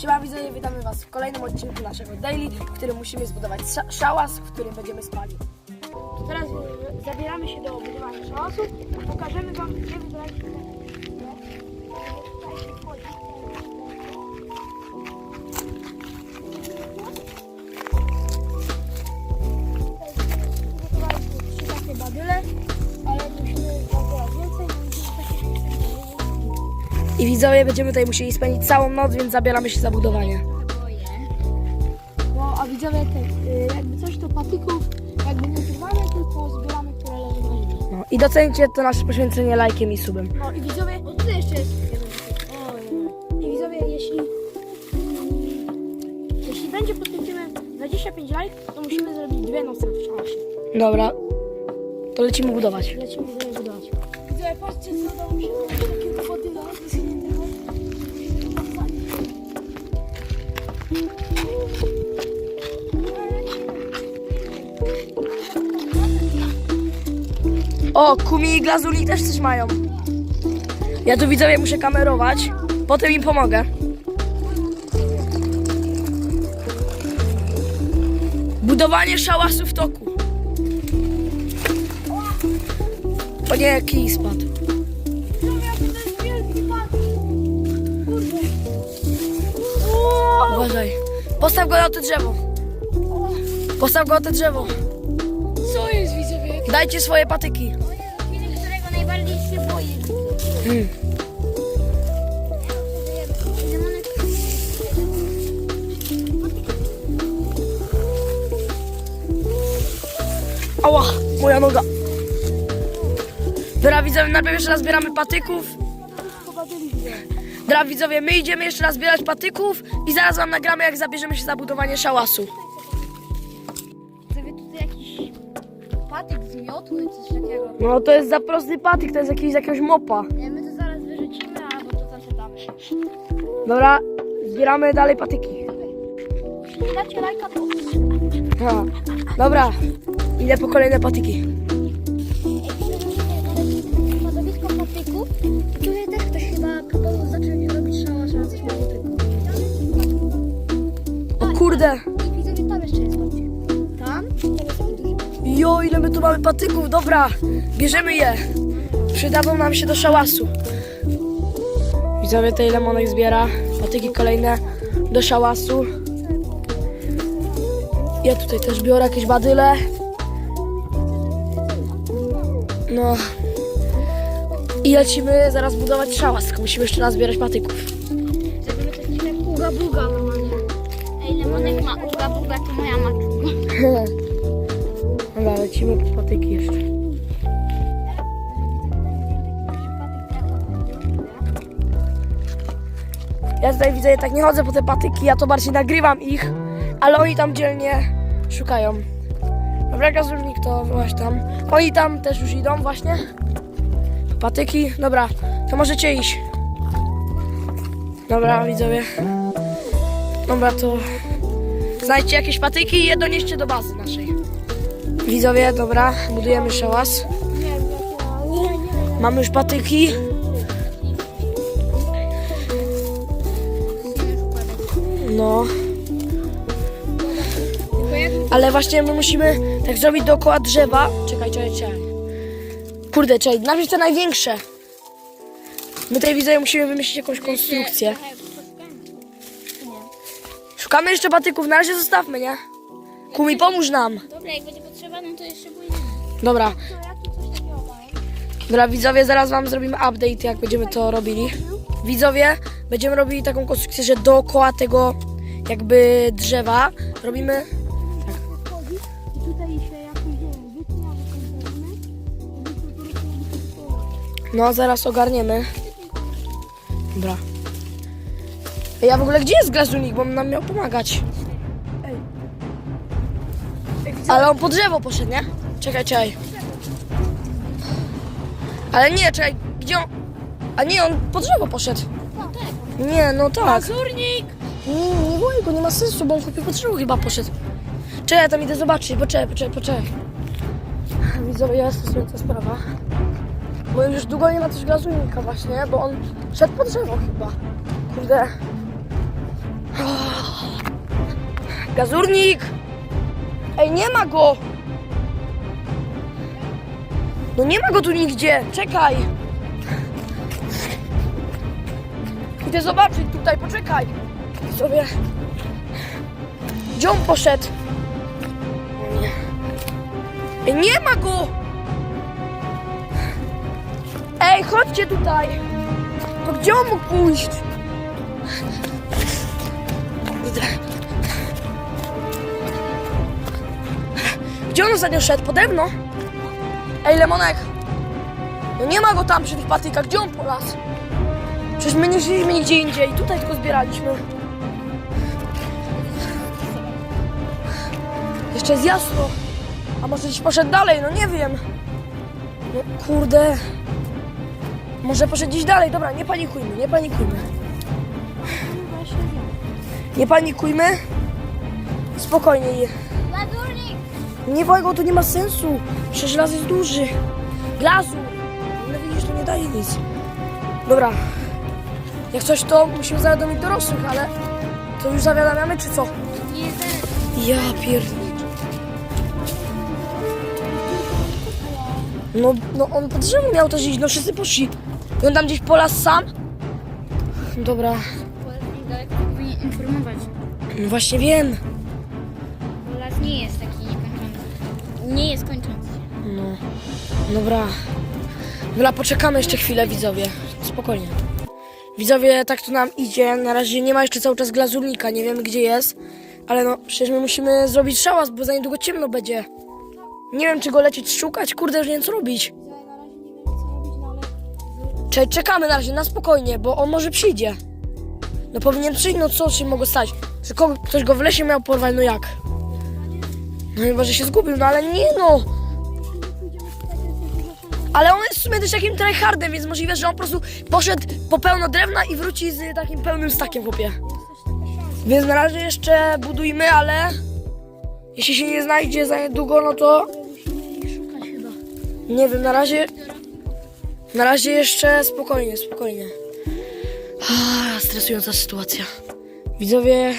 Siema widzowie, witamy Was w kolejnym odcinku naszego daily, w którym musimy zbudować sza- szałas, w którym będziemy spali. Teraz e, zabieramy się do budowania szałasu i pokażemy Wam, gdzie wybraliśmy Tutaj I widzowie, będziemy tutaj musieli spędzić całą noc, więc zabieramy się za budowanie. No, a widzowie, te, y, jakby coś to patyków, jakby nie używamy, tylko zbieramy, które leżą na ziemi. No, I docencie to nasze poświęcenie lajkiem i subem. No i widzowie... O, tu jeszcze jest I widzowie, jeśli... Jeśli będzie podkręcimy 25 lajk, to musimy zrobić dwie noce w szałasie. Dobra, to lecimy budować. Lecimy budować. Widzowie, patrzcie, co udało mi się O, Kumi i Glazuli też coś mają. Ja tu widzowie muszę kamerować, potem im pomogę. Budowanie szałasu w toku. O nie, kij spadł. Uważaj. Postaw go na to drzewo. Postaw go na to drzewo. Co jest widzowie? Dajcie swoje patyki. Film, którego najbardziej się boję. Hmm. Ała, moja noga. Dobra widzowie, najpierw jeszcze raz zbieramy patyków. Dobra widzowie, my idziemy jeszcze raz zbierać patyków i zaraz wam nagramy jak zabierzemy się za budowanie szałasu. Widzowie, tutaj jakiś patyk z miotu czy coś takiego. No to jest za prosty patyk, to jest jakiś z jakiegoś mopa. Nie, my to zaraz wyrzucimy, albo to tam się damy. Dobra, zbieramy dalej patyki. Jeśli nie dacie lajka, to... Ha. Dobra, idę po kolejne patyki. Kurde, widzowie, tam jeszcze jest. Tam? Jo ile my tu mamy patyków, dobra, bierzemy je. Przydadzą nam się do szałasu. Widzowie, tej lemonek zbiera, patyki kolejne do szałasu. Ja tutaj też biorę jakieś badyle. No. I lecimy zaraz budować szałas, musimy jeszcze raz zbierać patyków. Lemonek ma uga buga, to moja matka. Dobra, lecimy po patyki jeszcze. Ja tutaj widzę, tak nie chodzę po te patyki, ja to bardziej nagrywam ich, ale oni tam dzielnie szukają. Dobra, gazurnik to właśnie tam. Oni tam też już idą właśnie. Patyki, dobra, to możecie iść. Dobra, widzowie. Dobra, to znajdźcie jakieś patyki i je donieście do bazy naszej. Widzowie, dobra, budujemy szałas. Mamy już patyki. No, ale właśnie my musimy tak zrobić dookoła drzewa. Czekaj, czekaj, czekaj. Kurde, czekaj, najpierw te największe. My tutaj widzowie musimy wymyślić jakąś konstrukcję. Szukamy jeszcze patyków, na razie zostawmy, nie? Kumi, pomóż nam. Dobra, jak będzie potrzeba, no to jeszcze pójdziemy. Dobra. Dobra, widzowie, zaraz wam zrobimy update, jak będziemy to robili. Widzowie, będziemy robili taką konstrukcję, że dookoła tego jakby drzewa robimy... No, zaraz ogarniemy. Dobra. Ja w ogóle gdzie jest glazunik, bo on nam miał pomagać. Ale on po drzewo poszedł, nie? Czekaj, czekaj. Ale nie, czekaj, gdzie on... A nie, on po drzewo poszedł. No tak. Nie, no tak. Mazurnik! Nie, nie wołaj go, nie ma sensu, bo on kupił po drzewo chyba poszedł. Czekaj, tam idę zobaczyć, poczekaj, poczekaj, poczekaj. Widzowie, jest to smutna sprawa. Bo już długo nie ma też gazujnika właśnie, bo on szedł po drzewo chyba. Kurde. Gazurnik! Ej, nie ma go! No nie ma go tu nigdzie, czekaj! Idę zobaczyć tutaj, poczekaj! Sobie... Gdzie on poszedł? Ej, nie ma go! Ej, chodźcie tutaj! To gdzie on mógł pójść? Idę. Gdzie on ostatnio szedł? Pode mną? Ej, Lemonek! No nie ma go tam przy tych patykach. Gdzie on polas? Przecież my nie żyjemy nigdzie indziej. Tutaj tylko zbieraliśmy. Jeszcze jest jasno. A może gdzieś poszedł dalej? No nie wiem. No kurde. Może poszedł gdzieś dalej. Dobra, nie panikujmy, nie panikujmy. Nie panikujmy. Spokojnie. Nie Wojgo, to nie ma sensu. Przecież las jest duży. Glazu. No widzisz, to nie daje nic. Dobra. Jak coś, to musimy zawiadomić dorosłych, ale to już zawiadamiamy, czy co? Ja pierdolę. No, no on pod drzewo miał też iść, no wszyscy poszli. I on tam gdzieś po las sam? Dobra, powinien informować. no właśnie wiem. Las nie jest niekończący. Nie jest kończący. No, dobra. Dobra, poczekamy jeszcze chwilę, widzowie. Spokojnie. Widzowie, tak to nam idzie. Na razie nie ma jeszcze cały czas glazurnika, nie wiemy gdzie jest. Ale no, przecież my musimy zrobić szałas, bo za niedługo ciemno będzie. Nie wiem, czy go lecieć szukać, kurde, już nie wiem co robić. Cze- czekamy na razie, na spokojnie, bo on może przyjdzie. No powinien przyjść, no co się mogło stać? Że ktoś go w lesie miał porwać, no jak? No chyba, że się zgubił, no ale nie no. Ale on jest w sumie też takim tryhardem, więc możliwe, że on po prostu poszedł po pełno drewna i wróci z takim pełnym stakiem, chłopie. Więc na razie jeszcze budujmy, ale jeśli się nie znajdzie za niedługo, no to nie wiem, na razie na razie jeszcze spokojnie, spokojnie. Ah, stresująca sytuacja. Widzowie,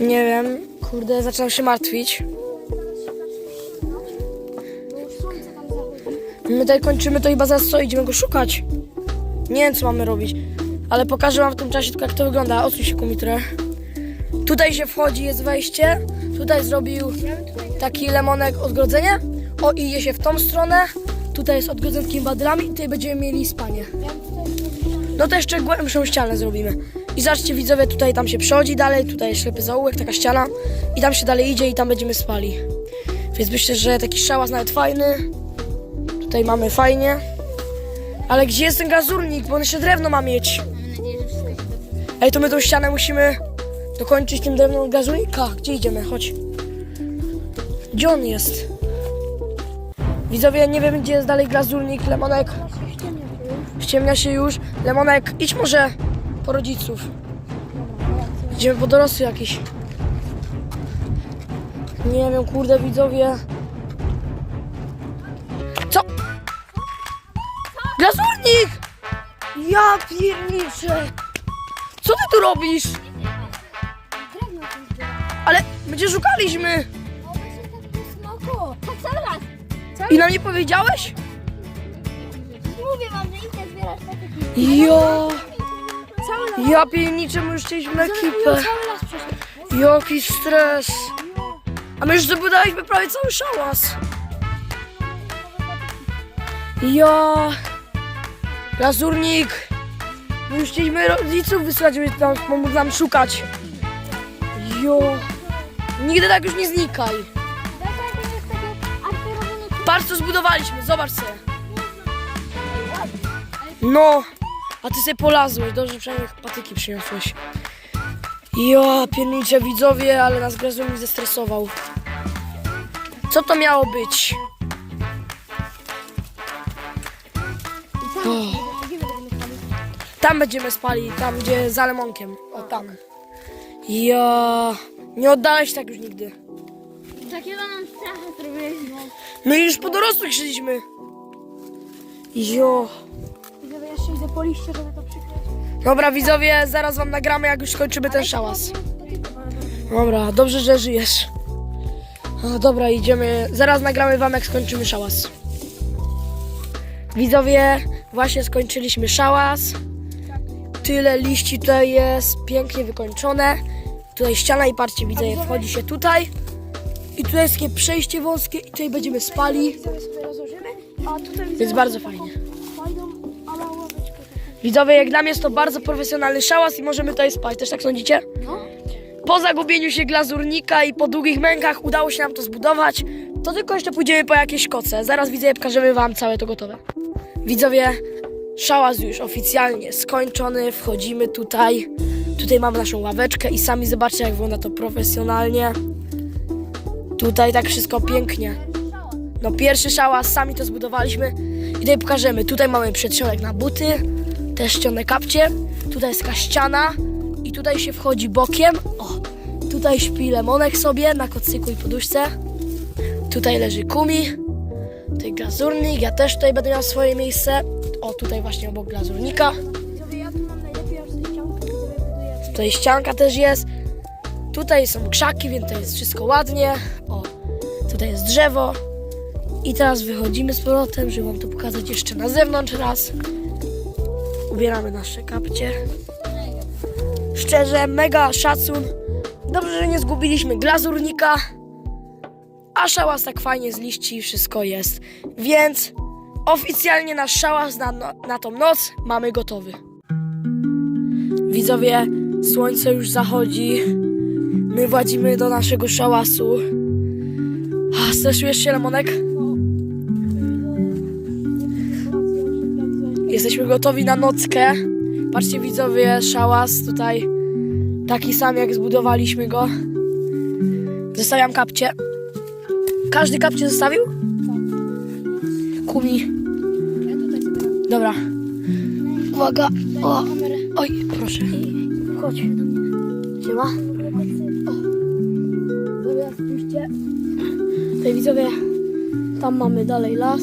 nie wiem, kurde, zaczynam się martwić. My tutaj kończymy, to chyba zaraz co, idziemy go szukać. Nie wiem, co mamy robić, ale pokażę wam w tym czasie tylko, jak to wygląda. Odsuń się kumitrę. Tutaj się wchodzi, jest wejście. Tutaj zrobił taki lemonek odgrodzenie. O, idzie się w tą stronę. Tutaj jest odgrodzenie takimi badylami i tutaj będziemy mieli spanie. No to jeszcze głębszą ścianę zrobimy. I zobaczcie widzowie, tutaj tam się przechodzi dalej, tutaj jest ślepy zaułek, taka ściana. I tam się dalej idzie i tam będziemy spali. Więc myślę, że taki szałas nawet fajny. Tutaj mamy fajnie. Ale gdzie jest ten gazurnik? Bo on jeszcze drewno ma mieć. Ej, to my tą ścianę musimy dokończyć tym drewnem od gazurnika. Gdzie idziemy? Chodź. Gdzie on jest? Widzowie, nie wiem gdzie jest dalej glazurnik, Lemonek. Ściemnia się już. Lemonek, idź może po rodziców. Idziemy po dorosłych jakiś. Nie wiem, kurde widzowie. Co? Glazurnik! Ja pierniczę! Co ty tu robisz? Ale my cię szukaliśmy! I nam nie powiedziałeś? Mówię wam, że idę zbierać patyki. Jo! Cały las. Ja już chcieliśmy ekipę. Cały las przeszedł. Jaki stres! A my już zabudowaliśmy prawie cały szałas. Ja... Lazurnik! My już chcieliśmy rodziców wysłać, żeby tam pomógł nam szukać. Jo... Nigdy tak już nie znikaj. Patrz co zbudowaliśmy, zobacz sobie. No, a ty sobie polazłeś, dobrze przynajmniej patyki przyniosłeś. Ja piernicze widzowie, ale nas Grazumik zestresował. Co to miało być? Tam będziemy spali, tam gdzie za lemonkiem. O tam. Ja nie oddałeś tak już nigdy. Takiego nam stracha zrobiliśmy. My już po dorosłych szliśmy. Jo. Jeszcze idę po liście, żeby to przykryć. Dobra, widzowie, zaraz wam nagramy, jak już skończymy ten szałas. Dobra, dobrze, że żyjesz. No, dobra, idziemy. Zaraz nagramy wam, jak skończymy szałas. Widzowie, właśnie skończyliśmy szałas. Tyle liści tutaj jest, pięknie wykończone. Tutaj ściana i patrzcie, widzowie, wchodzi się tutaj. I tutaj jest takie przejście wąskie i tutaj będziemy spali. Widzowie sobie rozłożymy, a tutaj Więc bardzo fajnie. Widzowie, jak dla mnie jest to bardzo profesjonalny szałas i możemy tutaj spać. Też tak sądzicie? No. Po zagubieniu się glazurnika i po długich mękach udało się nam to zbudować. To tylko jeszcze pójdziemy po jakieś koce. Zaraz widzowie pokażemy wam całe to gotowe. Widzowie, szałas już oficjalnie skończony. Wchodzimy tutaj. Tutaj mamy naszą ławeczkę i sami zobaczcie jak wygląda to profesjonalnie. Tutaj tak wszystko pięknie. No pierwszy szałas, sami to zbudowaliśmy. I tutaj pokażemy. Tutaj mamy przedsionek na buty, też ścianę kapcie. Tutaj jest taka ściana i tutaj się wchodzi bokiem. O, tutaj śpi Lemonek sobie na kocyku i poduszce. Tutaj leży Kumi. Tutaj glazurnik. Ja też tutaj będę miał swoje miejsce. O, tutaj właśnie obok glazurnika. Tutaj ścianka też jest. Tutaj są krzaki, więc to jest wszystko ładnie. O, tutaj jest drzewo. I teraz wychodzimy z powrotem, żeby wam to pokazać jeszcze na zewnątrz raz. Ubieramy nasze kapcie. Szczerze, mega szacun. Dobrze, że nie zgubiliśmy glazurnika. A szałas tak fajnie z liści wszystko jest. Więc oficjalnie nasz szałas na, no, na tą noc mamy gotowy. Widzowie, słońce już zachodzi. My władzimy do naszego szałasu. Stresujesz się, Lemonek? Jesteśmy gotowi na nockę. Patrzcie, widzowie, szałas tutaj taki sam, jak zbudowaliśmy go. Zostawiam kapcie. Każdy kapcie zostawił? Kumi. Tutaj sobie Dobra. Uwaga. O, oj, proszę. Chodź. Siema. Dobra, spójrzcie. Widzowie, tam mamy dalej las.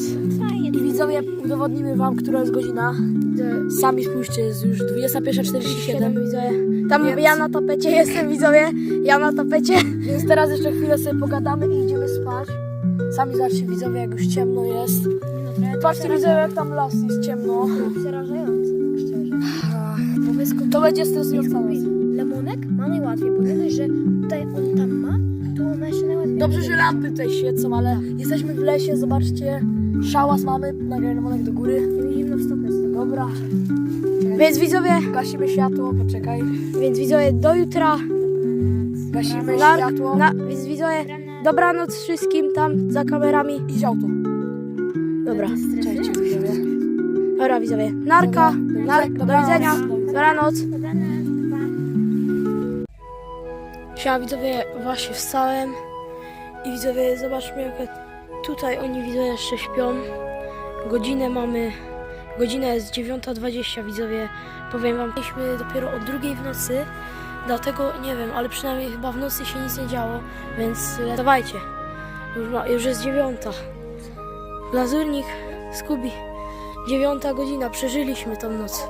Widzowie, udowodnimy wam, która jest godzina. Sami spójrzcie, jest już 21.47. widzowie. Tam Więc- ja na tapecie jestem, widzowie. Ja na tapecie. Więc teraz jeszcze chwilę sobie pogadamy i idziemy spać. Sami zobaczcie widzowie, jak już ciemno jest. Patrzcie widzowie, jak tam las jest ciemno. Przerażające, tak szczerze. To będzie stresująca noc. Lemonek ma najłatwiej, bo nie dość, że tutaj on tam ma, to ona jeszcze najłatwiej. Dobrze, że lampy tutaj świecą, ale jesteśmy w lesie, zobaczcie. Szałas mamy, nagraj Lemonek do góry. Zimno w stopę. Dobra, Więc widzowie, gasimy światło, poczekaj. więc widzowie, do jutra. Gasimy Na, światło. na, więc widzowie, dobranoc wszystkim tam za kamerami. Idź auto. Dobra, Cześć, widzowie. dobra widzowie. Narka, Dobra. nar, do widzenia, dobranoc. Siema widzowie, właśnie wstałem i widzowie, zobaczmy jak tutaj oni widzowie jeszcze śpią. Godzinę mamy, godzina jest 9.20 widzowie, powiem wam, mieliśmy dopiero o drugiej w nocy, dlatego nie wiem, ale przynajmniej chyba w nocy się nic nie działo, więc le- dawajcie, już, ma, już jest dziewiąta. Lazurnik, Skubi, dziewiąta godzina, przeżyliśmy tą noc.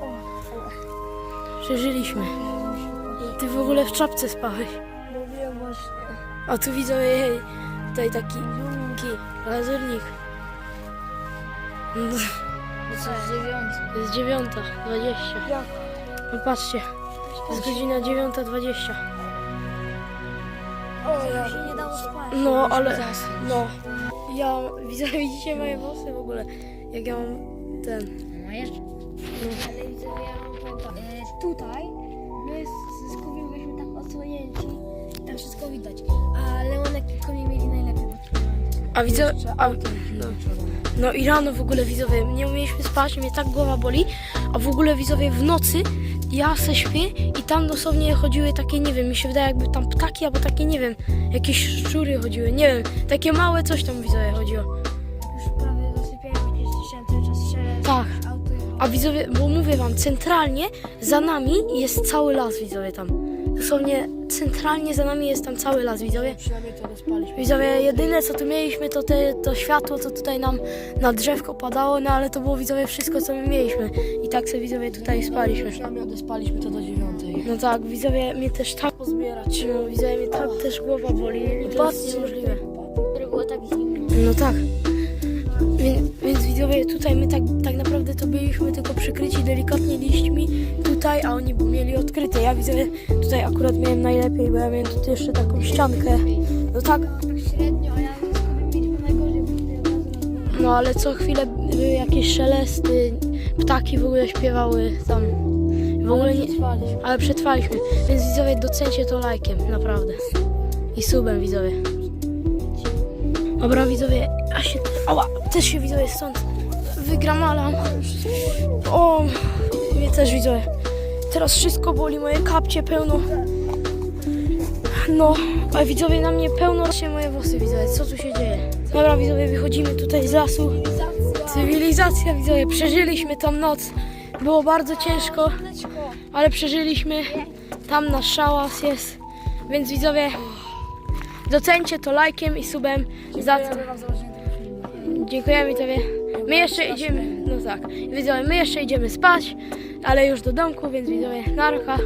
Przeżyliśmy. Ty w ogóle w czapce spałeś. Mówiłem właśnie. A tu widzę jej, tutaj taki taki lazurnik. To jest dziewiąty. To jest dziewiąta, dwadzieścia. Jak? No patrzcie, to jest godzina dziewiąta, dwadzieścia. O, ja się nie dało spać. No, ale, no. Ja, widzę, widzicie moje włosy w ogóle, jak ja mam ten. No jeszcze. Ale widzę, ja mam tak. Tutaj my z, z Kubiem byliśmy tak odsłonięci tam wszystko widać. A Leonek i Komi mieli najlepiej. A widzę, a, no, no i rano w ogóle widzowie, nie umieliśmy spać, mnie tak głowa boli, a w ogóle widzowie w nocy ja se śpię i tam dosłownie chodziły takie, nie wiem, mi się wydaje jakby tam ptaki albo takie, nie wiem, jakieś szczury chodziły, nie wiem, takie małe coś tam widzowie chodziło. Już prawie zasypiałem, gdzieś słyszałem cały czas szelest. Tak. A widzowie, bo mówię wam, centralnie za nami jest cały las widzowie tam. Dosłownie centralnie za nami jest tam cały las, widzowie. Przynajmniej to dospaliśmy. Widzowie, jedyne co tu mieliśmy to te, to światło, co tutaj nam na drzewko padało, no ale to było widzowie wszystko co my mieliśmy. I tak sobie widzowie tutaj spaliśmy. Przynajmniej odespaliśmy to do dziewiątej. No tak, widzowie mnie też tak Pozbierać. no, widzowie mnie tak też głowa boli. To jest niemożliwe. Które było tak zimno. No tak. Więc, więc widzowie, tutaj my tak, tak naprawdę to byliśmy tylko przykryci delikatnie liśćmi tutaj, a oni mieli odkryte. Ja widzowie tutaj akurat miałem najlepiej, bo ja miałem tutaj jeszcze taką ściankę. No tak, a no ale co chwilę były jakieś szelesty, ptaki w ogóle śpiewały tam. W ogóle nie, ale przetrwaliśmy. Więc widzowie, docencie to lajkiem, naprawdę. I subem widzowie. Dobra widzowie, ja się, ała, też się widzowie stąd wygramalam. O, mnie też widzowie. Teraz wszystko boli, moje kapcie pełno. No, a widzowie na mnie pełno się moje włosy widzowie, co tu się dzieje? Dobra widzowie, wychodzimy tutaj z lasu. Cywilizacja widzowie, przeżyliśmy tą noc. Było bardzo ciężko, ale przeżyliśmy. Tam nasz szałas jest. Więc widzowie, docencie to lajkiem i subem. Za co? Dziękujemy Tobie. My jeszcze idziemy, no tak, widzowie, my jeszcze idziemy spać, ale już do domku, więc widzowie, narka.